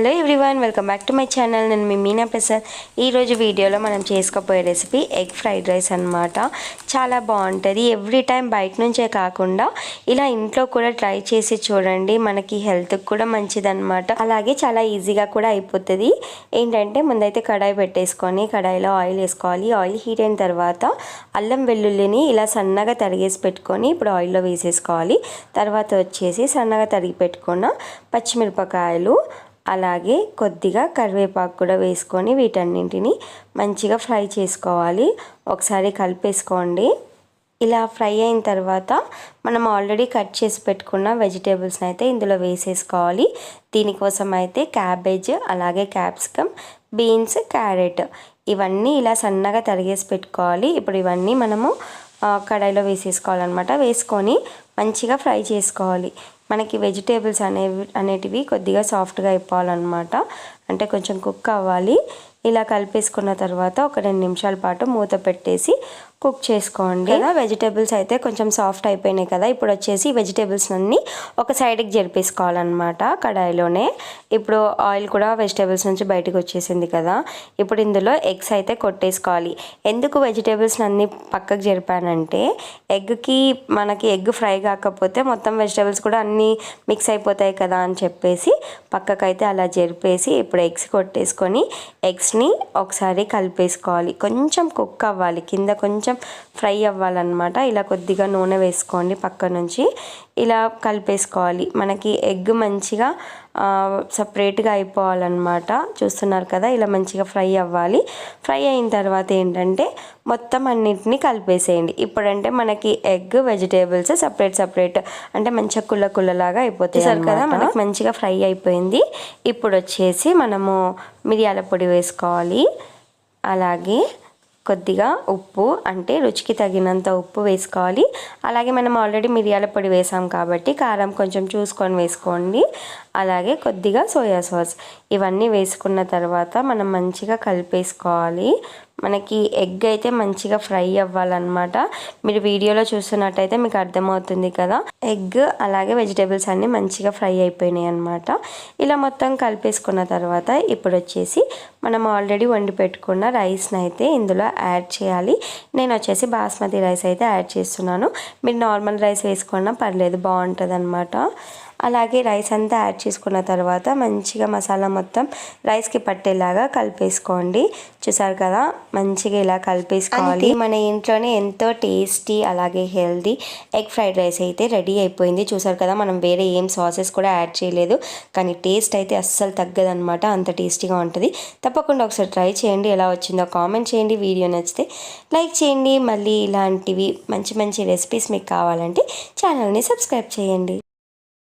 Hello everyone welcome back to my channel. నేను మీ మీనా ప్రసాద్. ఈరోజు వీడియోలో మనం చేసుకోబోయే రెసిపీ ఎగ్ ఫ్రైడ్ రైస్ అనమాట చాలా బాగుంటుంది. ఎవ్రీ టైం బయట నుంచే కాకుండా ఇలా ఇంట్లో కూడా ట్రై చేసి చూడండి. మనకి హెల్త్కి కూడా మంచిదన్నమాట. అలాగే చాలా ఈజీగా కూడా అయిపోతుంది. ఏంటంటే ముందైతే కడాయి పెట్టేసుకొని కడాయిలో ఆయిల్ వేసుకోవాలి. ఆయిల్ హీట్ అయిన తర్వాత అల్లం వెల్లుల్లిని ఇలా సన్నగా తరిగేసి పెట్టుకొని ఇప్పుడు ఆయిల్లో వేసేసుకోవాలి. తర్వాత వచ్చేసి సన్నగా తరిగి పెట్టుకున్న పచ్చిమిరపకాయలు అలాగే కొద్దిగా కరివేపాకు కూడా వేసుకొని వీటన్నింటిని మంచిగా ఫ్రై చేసుకోవాలి. ఒకసారి కలిపేసుకోండి. ఇలా ఫ్రై అయిన తర్వాత మనం ఆల్రెడీ కట్ చేసి పెట్టుకున్న వెజిటేబుల్స్ని అయితే ఇందులో వేసేసుకోవాలి. దీనికోసం అయితే క్యాబేజ్ అలాగే క్యాప్సికమ్ బీన్స్ క్యారెట్ ఇవన్నీ ఇలా సన్నగా తరిగేసి పెట్టుకోవాలి. ఇప్పుడు ఇవన్నీ మనము కడాయిలో వేసేసుకోవాలన్నమాట. వేసుకొని మంచిగా ఫ్రై చేసుకోవాలి. మనకి వెజిటేబుల్స్ అనేవి అనేటివి కొద్దిగా సాఫ్ట్గా అయిపోవాలన్నమాట అంటే కొంచెం కుక్ అవ్వాలి. ఇలా కలిపేసుకున్న తర్వాత ఒక రెండు నిమిషాల పాటు మూత పెట్టేసి కుక్ చేసుకోండి. కదా వెజిటేబుల్స్ అయితే కొంచెం సాఫ్ట్ అయిపోయినాయి కదా ఇప్పుడు వచ్చేసి వెజిటేబుల్స్ అన్నీ ఒక సైడ్కి జరిపేసుకోవాలన్నమాట కడాయిలోనే. ఇప్పుడు ఆయిల్ కూడా వెజిటేబుల్స్ నుంచి బయటకు వచ్చేసింది కదా ఇప్పుడు ఇందులో ఎగ్స్ అయితే కొట్టేసుకోవాలి. ఎందుకు వెజిటేబుల్స్ అన్నీ పక్కకు జరిపానంటే ఎగ్కి మనకి ఎగ్ ఫ్రై కాకపోతే మొత్తం వెజిటేబుల్స్ కూడా అన్నీ మిక్స్ అయిపోతాయి కదా అని చెప్పేసి పక్కకైతే అలా జరిపేసి ఇప్పుడు ఎగ్స్ కొట్టేసుకొని ఎగ్స్ ఎగ్స్ని ఒకసారి కలిపేసుకోవాలి. కొంచెం కుక్ అవ్వాలి. కింద కొంచెం ఫ్రై అవ్వాలన్నమాట. ఇలా కొద్దిగా నూనె వేసుకోండి పక్క నుంచి ఇలా కలిపేసుకోవాలి. మనకి ఎగ్ మంచిగా సపరేట్గా అయిపోవాలన్నమాట. చూస్తున్నారు కదా ఇలా మంచిగా ఫ్రై అవ్వాలి. ఫ్రై అయిన తర్వాత ఏంటంటే మొత్తం అన్నింటినీ కలిపేసేయండి. ఇప్పుడంటే మనకి ఎగ్ వెజిటేబుల్స్ సపరేట్ సపరేట్ అంటే మంచిగా కుల్ల కుల్లలాగా అయిపోతాయి సార్ కదా మనకి మంచిగా ఫ్రై అయిపోయింది. ఇప్పుడు వచ్చేసి మనము మిరియాల పొడి వేసుకోవాలి. అలాగే కొద్దిగా ఉప్పు అంటే రుచికి తగినంత ఉప్పు వేసుకోవాలి. అలాగే మనం ఆల్రెడీ మిరియాల పొడి వేసాం కాబట్టి కారం కొంచెం చూసుకొని వేసుకోండి. అలాగే కొద్దిగా సోయా సాస్. ఇవన్నీ వేసుకున్న తర్వాత మనం మంచిగా కలిపేసుకోవాలి. మనకి ఎగ్ అయితే మంచిగా ఫ్రై అవ్వాలన్నమాట. మీరు వీడియోలో చూస్తున్నట్టయితే మీకు అర్థమవుతుంది కదా. ఎగ్ అలాగే వెజిటేబుల్స్ అన్నీ మంచిగా ఫ్రై అయిపోయినాయి అనమాట ఇలా మొత్తం కలిపేసుకున్న తర్వాత ఇప్పుడు వచ్చేసి మనం ఆల్రెడీ వండి పెట్టుకున్న రైస్ని అయితే ఇందులో యాడ్ చేయాలి. నేను వచ్చేసి బాస్మతి రైస్ అయితే యాడ్ చేస్తున్నాను. మీరు నార్మల్ రైస్ వేసుకున్నా పర్లేదు బాగుంటుంది అనమాట అలాగే రైస్ అంతా యాడ్ చేసుకున్న తర్వాత మంచిగా మసాలా మొత్తం రైస్కి పట్టేలాగా కలిపేసుకోండి. చూసారు కదా? మంచిగా ఇలా కలిపేసుకోవాలి. మన ఇంట్లోనే ఎంతో టేస్టీ అలాగే హెల్దీ ఎగ్ ఫ్రైడ్ రైస్ అయితే రెడీ అయిపోయింది. చూసారు కదా? మనం వేరే ఏం సాసెస్ కూడా యాడ్ చేయలేదు. కానీ టేస్ట్ అయితే అస్సలు తగ్గదనమాట అంత టేస్టీగా ఉంటుంది. తప్పకుండా ఒకసారి ట్రై చేయండి. ఎలా వచ్చిందో కామెంట్ చేయండి. వీడియో నచ్చితే లైక్ చేయండి. మళ్ళీ ఇలాంటివి మంచి మంచి రెసిపీస్ మీకు కావాలంటే ఛానల్ని సబ్స్క్రైబ్ చేయండి.